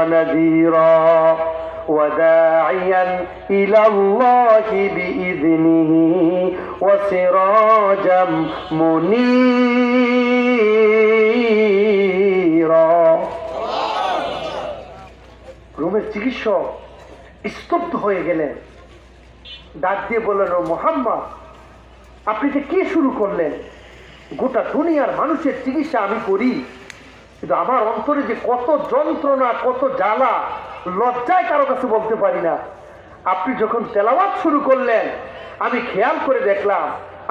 ونذيرا وداعيا إلى الله بإذنه وسراجا منيرا রোমের চিকিৎসক স্তব্ধ হয়ে গেলেন ডাক দিয়ে বললেন ও মোহাম্মদ আপনি যে কি শুরু করলেন গোটা দুনিয়ার মানুষের চিকিৎসা আমি করি কিন্তু আমার অন্তরে যে কত যন্ত্রণা কত জ্বালা লজ্জায় কারও কাছে বলতে পারি না। আপনি যখন তেলাওয়াত শুরু করলেন আমি খেয়াল করে দেখলাম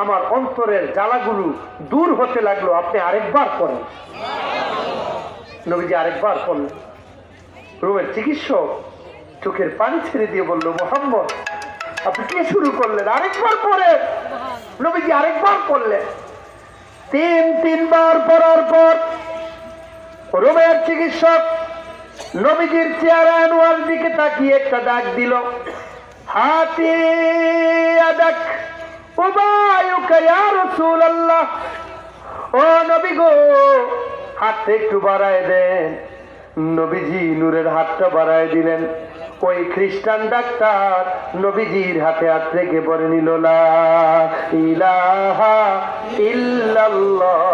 আমার অন্তরের জ্বালাগুলো দূর হতে লাগল। আপনি আরেকবার করেন নবীজি আরেকবার করলেন রোগের চিকিৎসক চোখের পানি ছেড়ে দিয়ে বলল মোহাম্মদ আপনি কে শুরু করলেন? আরেকবার পরে নবীজি আরেকবার করলেন তিন তিনবার পর রোমের চিকিৎসক নবীজির চেহারা আনোয়ার দিকে তাকিয়ে একটা ডাক দিল। হাতি আদাক ইয়া রাসূলুল্লাহ। ও নবী গো, হাতটা একটু বাড়ায় দেন। নবীজি নূরের হাতটা বাড়ায় দিলেন। ওই খ্রিস্টান ডাক্তার নবীজির হাতে হাত রেখে পরে নিল ইলাহা ইল্লাল্লাহু।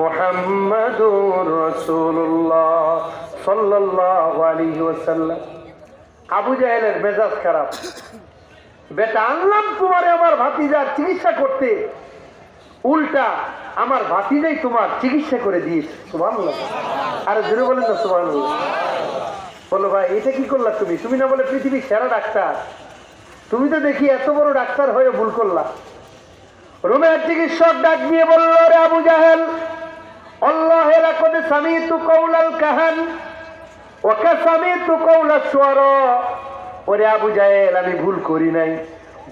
মুহাম্মাদুর রাসূলুল্লাহ সাল্লাল্লাহু আলাইহি ওয়াসাল্লাম। আবু জাহেলের মেজাজ খারাপ। বেটা, আনলাম তোমারে আমার ভাতিজার চিকিৎসা করতে। উল্টা, আমার ভাতিজাই তোমার চিকিৎসা করে দিয়েছে। সুমান আরে জোরে বলেন না সুমান বলো ভাই, এটা কি করলা তুমি? তুমি না বলে পৃথিবীর সেরা ডাক্তার? তুমি তো দেখি এত বড় ডাক্তার হয়ে ভুল করলা। রোমের চিকিৎসক ডাক দিয়ে বলল রে আবু জাহেল ওরে আবু আমি ভুল করি নাই।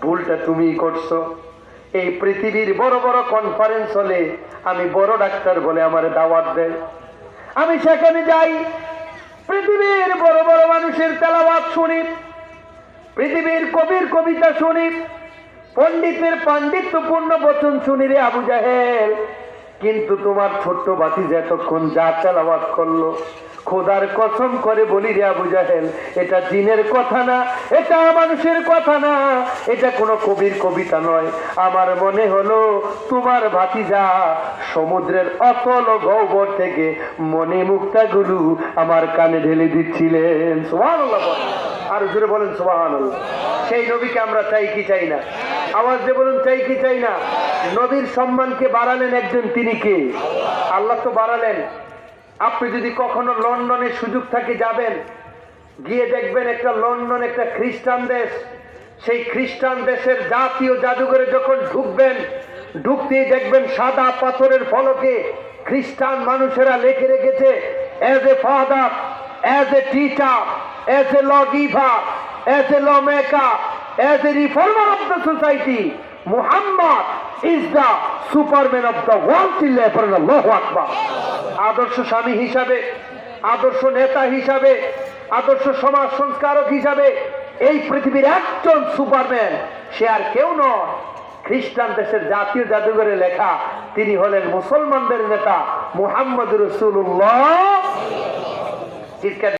ভুলটা করছ। এই পৃথিবীর বড় বড় কনফারেন্স হলে আমি বড় ডাক্তার বলে আমার দাওয়াত দেয়। আমি সেখানে যাই, পৃথিবীর বড় বড় মানুষের তেলাওয়াত শুনি, পৃথিবীর কবির কবিতা শুনি, পণ্ডিতের পাণ্ডিত্যপূর্ণ বচন শুনি রে আবু জাহেল। কিন্তু তোমার ছোট্ট বাতি যতক্ষণ যা তেলাওয়াত করল, খোদার কসম করে বলি রে জাহেল, এটা জিনের কথা না, এটা মানুষের কথা না, এটা কোনো কবির কবিতা নয়। আমার মনে হলো তোমার ভাতিজা সমুদ্রের অতল গহ্বর থেকে মনে মুক্তাগুলো আমার কানে ঢেলে দিচ্ছিলেন। সুবহানাল্লাহ। আর জোরে বলেন সুবহানাল্লাহ। সেই নবীকে আমরা চাই কি চাই না? আওয়াজ দিয়ে বলুন, চাই কি চাই না? নবীর সম্মানকে বাড়ালেন একজন তিনি কে? আল্লাহ তো বাড়ালেন। আপনি যদি কখনো লন্ডনে সুযোগ থাকে যাবেন, গিয়ে দেখবেন একটা লন্ডন একটা খ্রিস্টান দেশ। সেই খ্রিস্টান দেশের জাতীয় জাদুঘরে যখন ঢুকবেন ঢুকতে দেখবেন সাদা পাথরের ফলকে খ্রিস্টান মানুষেরা লেখে রেখেছে as a father as a teacher as a law giver as a law maker as a reformer of the society Muhammad is the superman of the world চিল্লায় পড়েন আল্লাহু আকবার আদর্শ স্বামী হিসাবে, আদর্শ নেতা হিসাবে, আদর্শ সমাজ সংস্কারক হিসাবে এই পৃথিবীর একজন সুপারম্যান সে আর কেউ নয়। খ্রিস্টান দেশের জাতীয় জাদুঘরে লেখা, তিনি হলেন মুসলমানদের নেতা মুহাম্মদ রসুল্লাহ